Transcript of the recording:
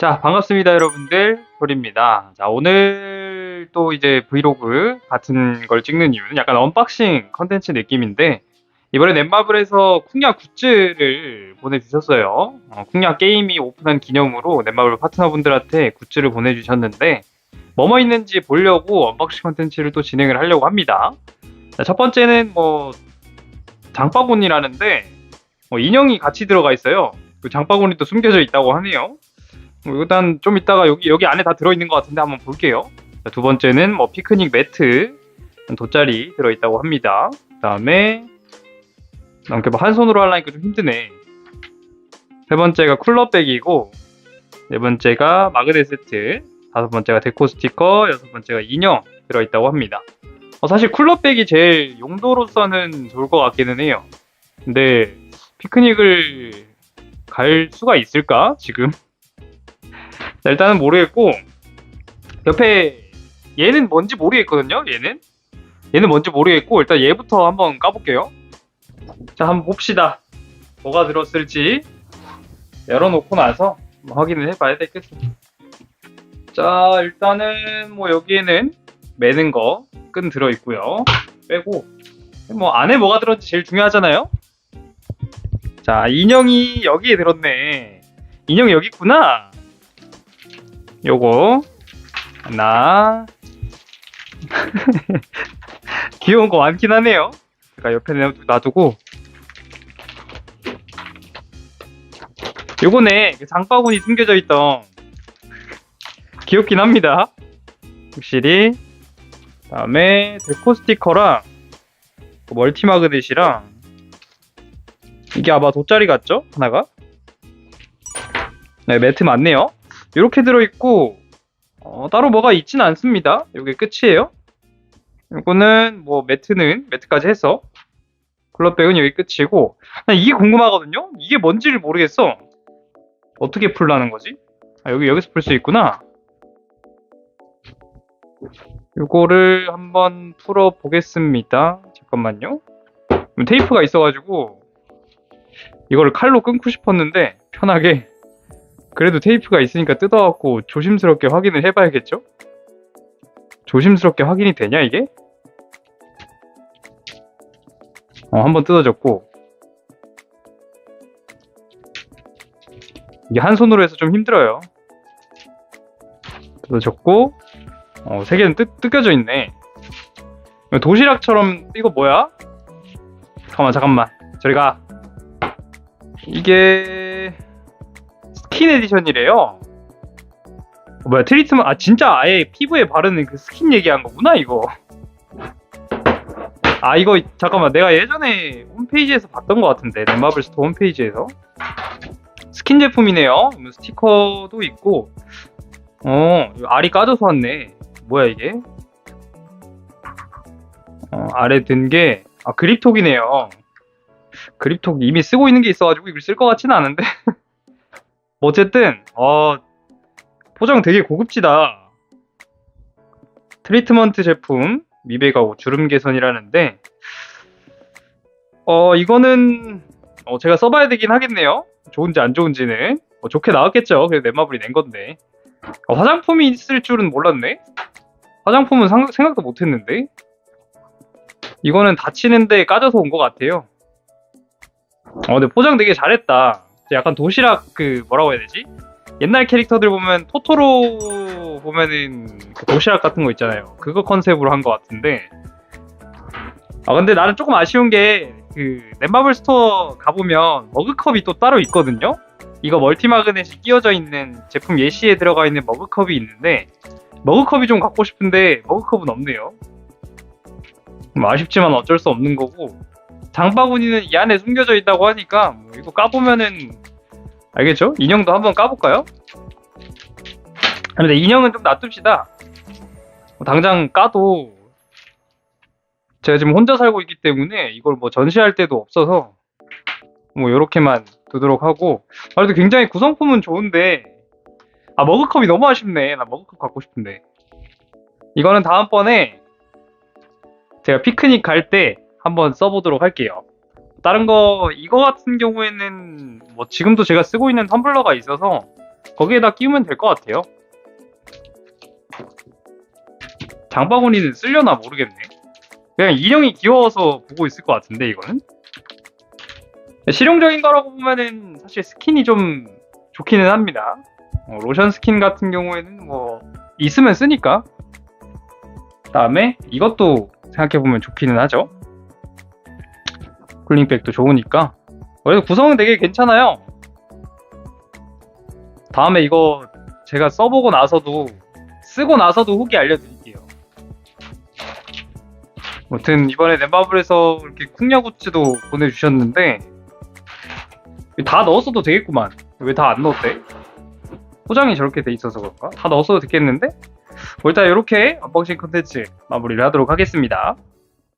자, 반갑습니다, 여러분들. 돌입니다. 자, 오늘 또 이제 브이로그 같은 걸 찍는 이유는 약간 언박싱 컨텐츠 느낌인데, 이번에 넷마블에서 쿵야 굿즈를 보내주셨어요. 어, 쿵야 게임이 오픈한 기념으로 넷마블 파트너분들한테 굿즈를 보내주셨는데, 뭐뭐 있는지 보려고 언박싱 컨텐츠를 또 진행을 하려고 합니다. 자, 첫 번째는 뭐, 장바구니라는데, 뭐 인형이 같이 들어가 있어요. 그 장바구니 또 숨겨져 있다고 하네요. 뭐 일단 좀 이따가 여기 여기 안에 다 들어있는 것 같은데 한번 볼게요. 자, 두 번째는 뭐 피크닉 매트 돗자리 들어있다고 합니다. 그다음에 이렇게 뭐한 손으로 하려니까 좀 힘드네. 세 번째가 쿨러백이고 네 번째가 마그넷 세트, 다섯 번째가 데코 스티커, 여섯 번째가 인형 들어있다고 합니다. 어, 사실 쿨러백이 제일 용도로서는 좋을 것 같기는 해요. 근데 피크닉을 갈 수가 있을까 지금? 자, 일단은 모르겠고 옆에 얘는 뭔지 모르겠거든요. 얘는 얘는 뭔지 모르겠고 일단 얘부터 한번 까볼게요. 자 한번 봅시다. 뭐가 들었을지 열어놓고 나서 한번 확인을 해봐야 되겠어. 자 일단은 뭐 여기에는 매는 거 끈 들어있고요. 빼고 뭐 안에 뭐가 들었는지 제일 중요하잖아요. 자 인형이 여기에 들었네. 인형이 여기 있구나. 요거 하나. 귀여운 거 많긴 하네요. 제가 옆에 놔- 놔두고. 요거네 그 장바구니 숨겨져 있던. 귀엽긴 합니다. 확실히. 다음에 데코 스티커랑 그 멀티 마그넷이랑. 이게 아마 돗자리 같죠? 하나가? 네 매트 맞네요 이렇게 들어있고 어, 따로 뭐가 있진 않습니다. 이게 끝이에요. 이거는 뭐 매트는 매트까지 해서 클럽백은 여기 끝이고 난 이게 궁금하거든요. 이게 뭔지를 모르겠어. 어떻게 풀라는 거지? 아, 여기 여기서 풀 수 있구나. 이거를 한번 풀어 보겠습니다. 잠깐만요. 테이프가 있어가지고 이거를 칼로 끊고 싶었는데 편하게 그래도 테이프가 있으니까 뜯어갖고 조심스럽게 확인을 해봐야겠죠? 조심스럽게 확인이 되냐 이게? 어 한번 뜯어졌고 이게 한 손으로 해서 좀 힘들어요 뜯어졌고 어, 세 개는 뜯, 뜯겨져 있네 도시락처럼 이거 뭐야? 잠깐만 잠깐만 저리 가 이게 스킨 에디션이래요. 어, 뭐야 트리트먼 아 진짜 아예 피부에 바르는 그 스킨 얘기한 거구나 이거. 아 이거 잠깐만 내가 예전에 홈페이지에서 봤던 것 같은데 넷마블 스토어 홈페이지에서 스킨 제품이네요. 뭐 스티커도 있고 어 알이 까져서 왔네. 뭐야 이게? 어, 아래 든 게 아 그립톡이네요. 그립톡 이미 쓰고 있는 게 있어가지고 이걸 쓸 것 같지는 않은데. 어쨌든 어 포장 되게 고급지다. 트리트먼트 제품 미백하고 주름 개선이라는데 어 이거는 어, 제가 써봐야 되긴 하겠네요. 좋은지 안 좋은지는 뭐 좋게 나왔겠죠. 그래도 넷마블이 낸 건데 어, 화장품이 있을 줄은 몰랐네. 화장품은 상- 생각도 못했는데 이거는 다치는데 까져서 온 것 같아요. 어 근데 포장 되게 잘했다. 약간 도시락 그 뭐라고 해야 되지? 옛날 캐릭터들 보면 토토로 보면은 그 도시락 같은 거 있잖아요. 그거 컨셉으로 한 것 같은데. 아 근데 나는 조금 아쉬운 게 그 넷마블 스토어 가보면 머그컵이 또 따로 있거든요. 이거 멀티 마그넷이 끼워져 있는 제품 예시에 들어가 있는 머그컵이 있는데 머그컵이 좀 갖고 싶은데 머그컵은 없네요. 뭐 아쉽지만 어쩔 수 없는 거고 장바구니는 이 안에 숨겨져 있다고 하니까 뭐 이거 까보면은 알겠죠? 인형도 한번 까볼까요? 근데 인형은 좀 놔둡시다. 뭐 당장 까도 제가 지금 혼자 살고 있기 때문에 이걸 뭐 전시할 때도 없어서 뭐 이렇게만 두도록 하고 아, 그래도 굉장히 구성품은 좋은데 아 머그컵이 너무 아쉽네. 나 머그컵 갖고 싶은데 이거는 다음번에 제가 피크닉 갈때 한번 써보도록 할게요. 다른 거 이거 같은 경우에는 뭐 지금도 제가 쓰고 있는 텀블러가 있어서 거기에다 끼우면 될 것 같아요. 장바구니는 쓸려나 모르겠네. 그냥 인형이 귀여워서 보고 있을 것 같은데 이거는 실용적인 거라고 보면은 사실 스킨이 좀 좋기는 합니다. 어, 로션 스킨 같은 경우에는 뭐 있으면 쓰니까. 다음에 이것도 생각해 보면 좋기는 하죠. 쿨링백도 좋으니까. 그래서 구성은 되게 괜찮아요. 다음에 이거 제가 써보고 나서도 쓰고 나서도 후기 알려드릴게요. 아무튼 이번에 넷마블에서 이렇게 쿵야구치도 보내주셨는데 다 넣었어도 되겠구만. 왜 다 안 넣었대? 포장이 저렇게 돼 있어서 그런가? 다 넣었어도 되겠는데? 뭐 일단 이렇게 언박싱 컨텐츠 마무리를 하도록 하겠습니다.